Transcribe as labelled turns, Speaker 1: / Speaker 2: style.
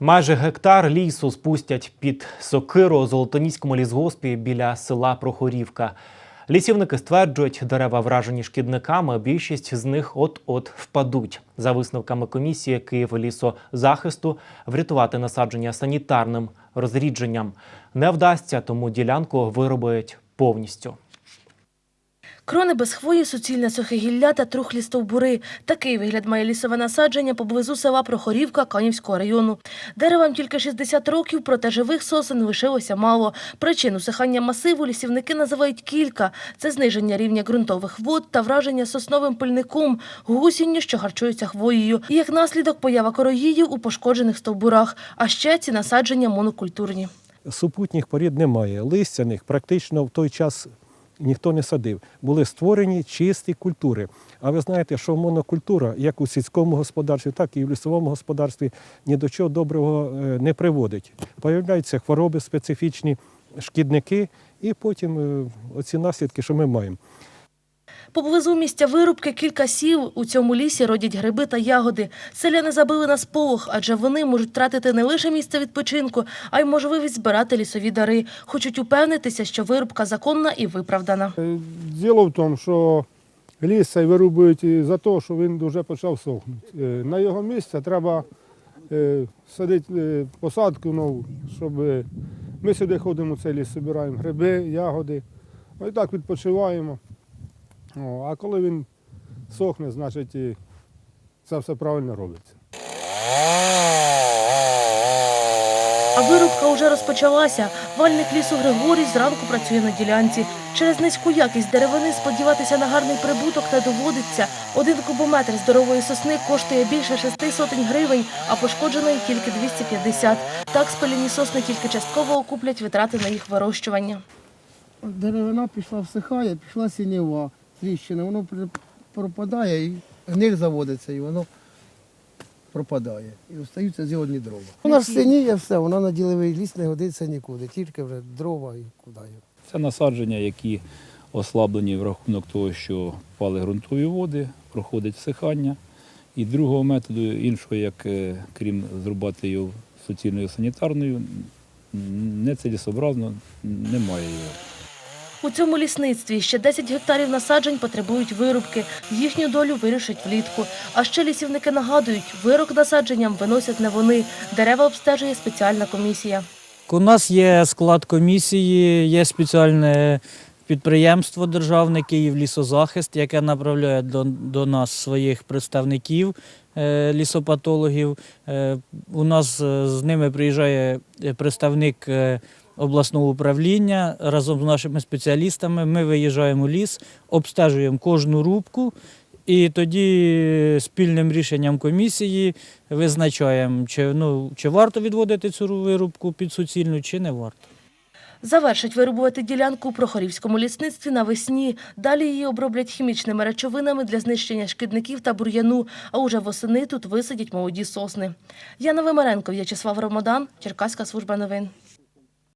Speaker 1: Майже гектар лісу спустять під сокиру у Золотоніському лісгоспі біля села Прохорівка. Лісівники стверджують, дерева вражені шкідниками, більшість з них от-от впадуть. За висновками комісії Київлісозахисту врятувати насадження санітарним розрідженням не вдасться, тому ділянку виробить повністю.
Speaker 2: Крони без хвої, суцільне сухе гілля та трухлі стовбури. Такий вигляд має лісове насадження поблизу села Прохорівка Канівського району. Деревам тільки 60 років, проте живих сосен лишилося мало. Причин усихання масиву лісівники називають кілька. Це зниження рівня ґрунтових вод та враження сосновим пильником, гусінню, що харчуються хвоєю. І як наслідок поява короїдів у пошкоджених стовбурах. А ще ці насадження монокультурні.
Speaker 3: супутніх порід немає. Листяних практично в той час ніхто не садив. Були створені чисті культури. А ви знаєте, що монокультура, як у сільському господарстві, так і в лісовому господарстві, ні до чого доброго е, не приводить. Появляються хвороби специфічні, шкідники, і потім е, оці наслідки, що ми маємо.
Speaker 2: Поблизу місця вирубки кілька сіл у цьому лісі родять гриби та ягоди. Селяни забили на сполох, адже вони можуть втратити не лише місце відпочинку, а й можливість збирати лісові дари. Хочуть упевнитися, що вирубка законна і виправдана.
Speaker 4: Е, Діло в тому, що ліс цей вирубують за те, що він вже почав сохнути. Е, На його місце треба е, садити посадку нову, щоб ми сюди ходимо, цей ліс збираємо гриби, ягоди. І так відпочиваємо. О, а коли він сохне, значить і це все правильно робиться.
Speaker 2: А вирубка вже розпочалася. Вальник лісу Григорій зранку працює на ділянці. Через низьку якість деревини сподіватися на гарний прибуток не доводиться. Один кубометр здорової сосни коштує більше шести сотень гривень, а пошкодженої тільки 250. Так спалені сосни тільки частково окуплять витрати на їх вирощування.
Speaker 5: Деревина пішла всихає, пішла сінєва, тріщина, воно пропадає і гниль заводиться, і воно пропадає. І остаються згодні дрова. Вона ж синіє все, вона на діловий ліс не годиться нікуди, тільки вже дрова і куди.
Speaker 6: Це насадження, які ослаблені в рахунок того, що впали ґрунтові води, проходить всихання. І другого методу, іншого, як е, крім зрубати його суцільною санітарною, м, нецелесообразно немає його.
Speaker 2: У цьому лісництві ще 10 гектарів насаджень потребують вирубки. Їхню долю вирішать влітку. А ще лісівники нагадують, вирок насадженням виносять не вони. Дерева обстежує спеціальна комісія.
Speaker 7: У нас є склад комісії, є спеціальне підприємство державне «Київлісозахист», яке направляє до, до нас своїх представників, е, лісопатологів. Е, У нас е, з ними приїжджає представник обласного управління разом з нашими спеціалістами. Ми виїжджаємо в ліс, обстежуємо кожну рубку. І тоді спільним рішенням комісії визначаємо, чи, ну, чи варто відводити цю вирубку під суцільну, чи не варто.
Speaker 2: Завершать вирубувати ділянку у Прохорівському лісництві навесні. Далі її оброблять хімічними речовинами для знищення шкідників та бур'яну, а уже восени тут висадять молоді сосни. Яна Вимаренко, В'ячеслав Ромодан, Черкаська служба новин.